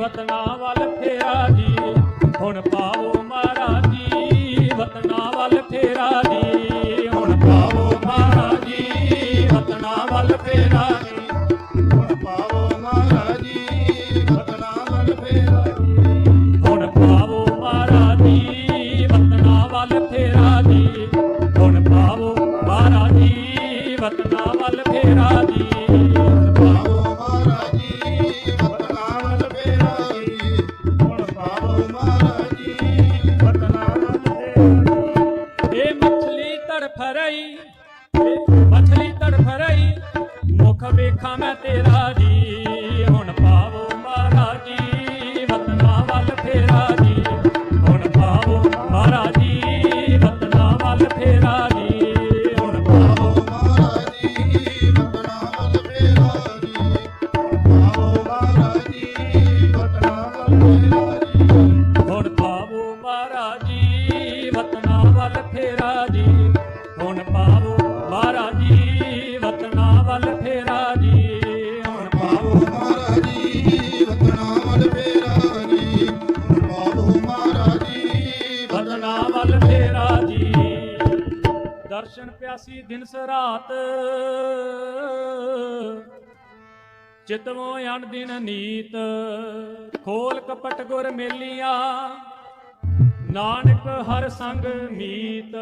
ਵਤਨਾ ਵੱਲ ਫੇਰਾ ਜੀ। ਹੁਣ ਪਾਵੋ ਮਹਾਰਾਜ ਜੀ ਵਤਨਾ ਵੱਲ ਫੇਰਾ ਜੀ। ਹੁਣ ਪਾਵੋ ਮਹਾਰਾਜ ਜੀ ਵਤਨਾ ਵੱਲ ਫੇਰਾ ਜੀ। ਹੁਣ ਪਾਵੋ ਮਹਾਰਾਜ ਜੀ ਵਤਨਾ ਵੱਲ ਫੇਰਾ ਜੀ। ਹੁਣ ਪਾਵੋ ਮਹਾਰਾਜ ਜੀ ਵਤਨਾ ਵੱਲ ਫੇਰਾ ਜੀ। ਹੁਣ ਪਾਵੋ ਮਹਾਰਾਜ ਜੀ ਵਤਨਾ ਵੱਲ ਰਹੀ ਇਹ ਮਛਲੀ ਤੜਫ ਰਹੀ ਮੁਖ ਵੇਖਾਂ ਮੈਂ ਤੇਰਾ ਜੀ। ਹੁਣ ਪਾਵੋ ਮਹਾਰਾਜੀ ਜੀ ਵਤਨਾ ਵੱਲ ਫੇਰਾ ਜੀ। ਹੁਣ ਪਾਵੋ ਮਹਾਰਾਜੀ ਜੀ ਵਤਨਾ ਵੱਲ ਫੇਰਾ ਜੀ। ਹੁਣ ਪਾਵੋ ਮਹਾਰਾਜ ਜੀ ਵਤਨਾ ਵੱਲ ਫੇਰਾ ਜੀ। ਪਾਵੋ ਮਹਾਰਾਜ, ਵਤਨਾ ਵੱਲ ਫੇਰਾ ਵਤਨਾ ਵੱਲ ਫੇਰਾ ਜੀ। ਹੁਣ ਪਾਵੋ ਮਹਾਰਾਜ ਜੀ ਵਤਨਾ ਵੱਲ ਫੇਰਾ ਜੀ। ਹੁਣ ਪਾਵੋ ਮਹਾਰਾਜ ਜੀ ਵਤਨਾ ਵੱਲ ਫੇਰਾ ਜੀ। ਪਾਵੋ ਮਹਾਰਾਜ ਜੀ ਵਤਨਾ ਵੱਲ ਫੇਰਾ ਜੀ। ਦਰਸ਼ਨ ਪਿਆਸੀ ਦਿਨ ਸਰਾਤ ਚਿਤਵੋਂ ਅਣ ਦਿਨ ਨੀਤ। ਖੋਲ ਕਪਟ ਗੁਰ ਮੇਲੀਆਂ। ਨਾਨਕ ਹਰ ਸੰਗ ਮੀਤ